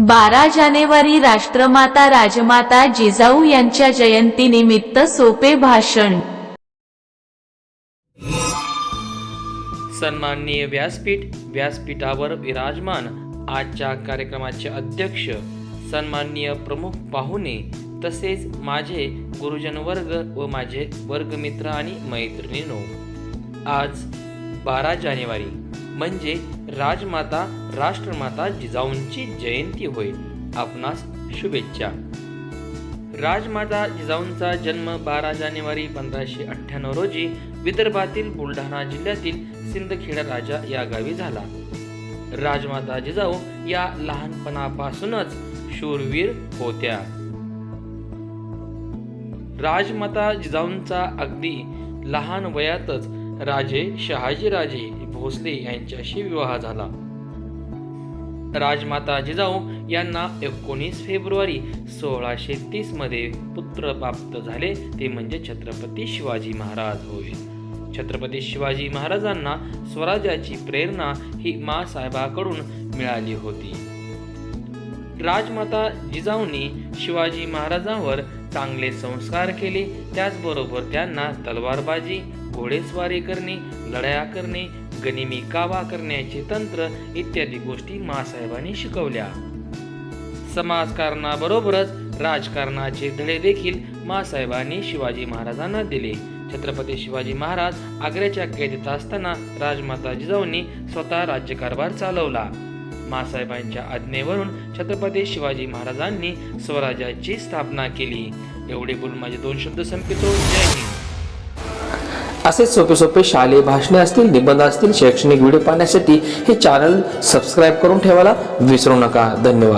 बारा जानेवारी राष्ट्रमाता राजमाता जिजाऊ यांच्या जयंतीनिमित्त सोपे भाषण. सन्माननीय व्यासपीठ व्यासपीठावर विराजमान आजच्या कार्यक्रमाचे अध्यक्ष सन्माननीय प्रमुख पाहुणे तसेच माझे गुरुजन वर्ग व माझे वर्गमित्र आणि मैत्रिणीनो आज बारा जानेवारी म्हणजे राजमाता राष्ट्रमाता जिजाऊंची जयंती होय आपणास शुभेच्छा. राजमाता जिजाऊंचा जन्म बारा जानेवारी पंधराशे अठ्ठ्याण्णव रोजी विदर्भातील बुलढाणा जिल्ह्यातील सिंदखेडा राजा या गावी झाला. राजमाता जिजाऊ या लहानपणापासूनच शूरवीर होत्या. राजमाता जिजाऊंचा अगदी लहान वयातच राजे शहाजीराजे भोसले यांच्याशी विवाह झाला. राजमाता जिजाऊ यांना एकोणीस फेब्रुवारी सोळाशे तीसमध्ये पुत्र प्राप्त झाले. ते म्हणजे छत्रपती शिवाजी महाराज होय. छत्रपती शिवाजी महाराजांना स्वराज्याची प्रेरणा ही मासाहेबाकडून मिळाली होती. राजमाता जिजाऊंनी शिवाजी महाराजांवर चांगले संस्कार केले. त्याचबरोबर त्यांना तलवारबाजी घोडेस्वारी करणे लढाया करणे गनिमी कावा करण्याचे तंत्र इत्यादी गोष्टी मासाहेबांनी शिकवल्या. समाजकारणाबरोबरच राजकारणाचे धडे देखील मासाहेबांनी शिवाजी महाराजांना दिले. छत्रपती शिवाजी महाराज आग्र्याच्या कैदेत असताना राजमाता जिजाऊंनी स्वतः राज्यकारभार चालवला. मासाहेबांच्या आज्ञेवरून छत्रपती शिवाजी महाराजांनी स्वराज्याची स्थापना केली. एवढे बोलून माझे दोन शब्द संपितो. जय हिंद. असेच सोपे सोपे शालेय भाषणे असतील निबंध असतील शैक्षणिक व्हिडिओ पाहण्यासाठी हे चॅनल सबस्क्राईब करून ठेवायला विसरू नका. धन्यवाद.